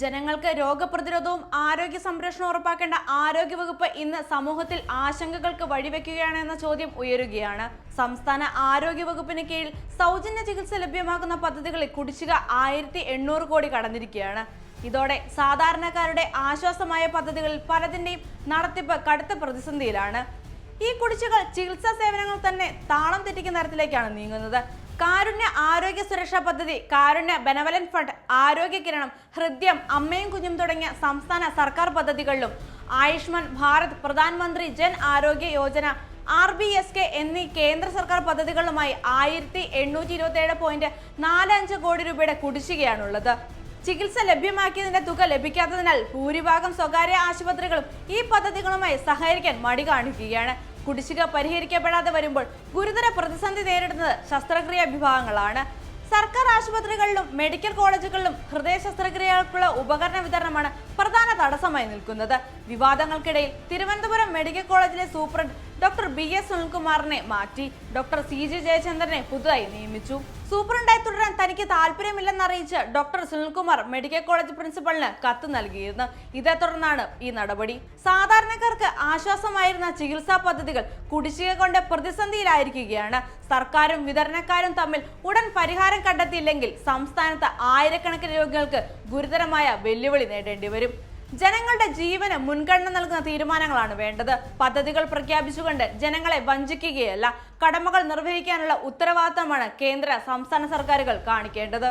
ജനങ്ങൾക്ക് രോഗപ്രതിരോധവും ആരോഗ്യ സംരക്ഷണവും ഉറപ്പാക്കേണ്ട ആരോഗ്യവകുപ്പ് ഇന്ന് സമൂഹത്തിൽ ആശങ്കകൾക്ക് വഴിവെക്കുകയാണ് എന്ന ചോദ്യം ഉയരുകയാണ്. സംസ്ഥാന ആരോഗ്യവകുപ്പിന് കീഴിൽ സൗജന്യ ചികിത്സ ലഭ്യമാക്കുന്ന പദ്ധതികളിൽ കുടിശ്ശിക ആയിരത്തി എണ്ണൂറ് കോടി കടന്നിരിക്കുകയാണ്. ഇതോടെ സാധാരണക്കാരുടെ ആശ്വാസമായ പദ്ധതികളിൽ പലതിന്റെയും നടത്തിപ്പ് കടുത്ത പ്രതിസന്ധിയിലാണ്. ഈ കുടിശ്ശികൾ ചികിത്സാ സേവനങ്ങൾ തന്നെ താളം തെറ്റിക്കുന്ന തരത്തിലേക്കാണ് നീങ്ങുന്നത്. കാരുണ്യ ആരോഗ്യ സുരക്ഷാ പദ്ധതി കാരുണ്യ ബെനവലൻ ഫണ്ട് ആരോഗ്യ കിരണം ഹൃദ്യം അമ്മയും കുഞ്ഞും തുടങ്ങിയ സംസ്ഥാന സർക്കാർ പദ്ധതികളിലും ആയുഷ്മാൻ ഭാരത് പ്രധാനമന്ത്രി Jan Arogya Yojana R B S K എന്നീ കേന്ദ്ര സർക്കാർ പദ്ധതികളുമായി ആയിരത്തി എണ്ണൂറ്റി ഇരുപത്തി ഏഴ് പോയിന്റ് നാല് അഞ്ച് കോടി രൂപയുടെ കുടിശ്ശികയാണുള്ളത്. ചികിത്സ ലഭ്യമാക്കിയതിന്റെ തുക ലഭിക്കാത്തതിനാൽ ഭൂരിഭാഗം സ്വകാര്യ ആശുപത്രികളും ഈ പദ്ധതികളുമായി സഹകരിക്കാൻ മടി കാണിക്കുകയാണ്. കുടിശ്ശിക പരിഹരിക്കപ്പെടാതെ വരുമ്പോൾ ഗുരുതര പ്രതിസന്ധി നേരിടുന്നത് ശസ്ത്രക്രിയ വിഭാഗങ്ങളാണ്. സർക്കാർ ആശുപത്രികളിലും മെഡിക്കൽ കോളേജുകളിലും ഹൃദയ ശസ്ത്രക്രിയകൾക്കുള്ള ഉപകരണ വിതരണമാണ് പ്രധാന തടസ്സമായി നിൽക്കുന്നത്. വിവാദങ്ങൾക്കിടയിൽ തിരുവനന്തപുരം മെഡിക്കൽ കോളേജിലെ സൂപ്രണ്ട് ഡോക്ടർ ബി എസ് സുനിൽകുമാറിനെ മാറ്റി. ഡോക്ടർ സി ജി ജയചന്ദ്രനെ പുതുതായി നിയമിച്ചു. സൂപ്രണ്ടായി തുടരാൻ തനിക്ക് താല്പര്യമില്ലെന്നറിയിച്ച് ഡോക്ടർ സുനിൽകുമാർ മെഡിക്കൽ കോളേജ് പ്രിൻസിപ്പലിന് കത്ത് നൽകിയിരുന്നു. ഇതേ തുടർന്നാണ് ഈ നടപടി. സാധാരണക്കാർക്ക് ആശ്വാസമായിരുന്ന ചികിത്സാ പദ്ധതികൾ കുടിശ്ശിക കൊണ്ട് പ്രതിസന്ധിയിലായിരിക്കുകയാണ്. സർക്കാരും വിതരണക്കാരും തമ്മിൽ ഉടൻ പരിഹാരം കണ്ടെത്തിയില്ലെങ്കിൽ സംസ്ഥാനത്ത് ആയിരക്കണക്കിന് രോഗികൾക്ക് ഗുരുതരമായ വെല്ലുവിളി നേടേണ്ടി വരും ജനങ്ങളുടെ ജീവന് മുൻഗണന നൽകുന്ന തീരുമാനങ്ങളാണ് വേണ്ടത്. പദ്ധതികൾ പ്രഖ്യാപിച്ചുകൊണ്ട് ജനങ്ങളെ വഞ്ചിക്കുകയല്ല. കടമകൾ നിർവഹിക്കാനുള്ള ഉത്തരവാദിത്തമാണ് കേന്ദ്ര സംസ്ഥാന സർക്കാരുകൾ കാണിക്കേണ്ടത്.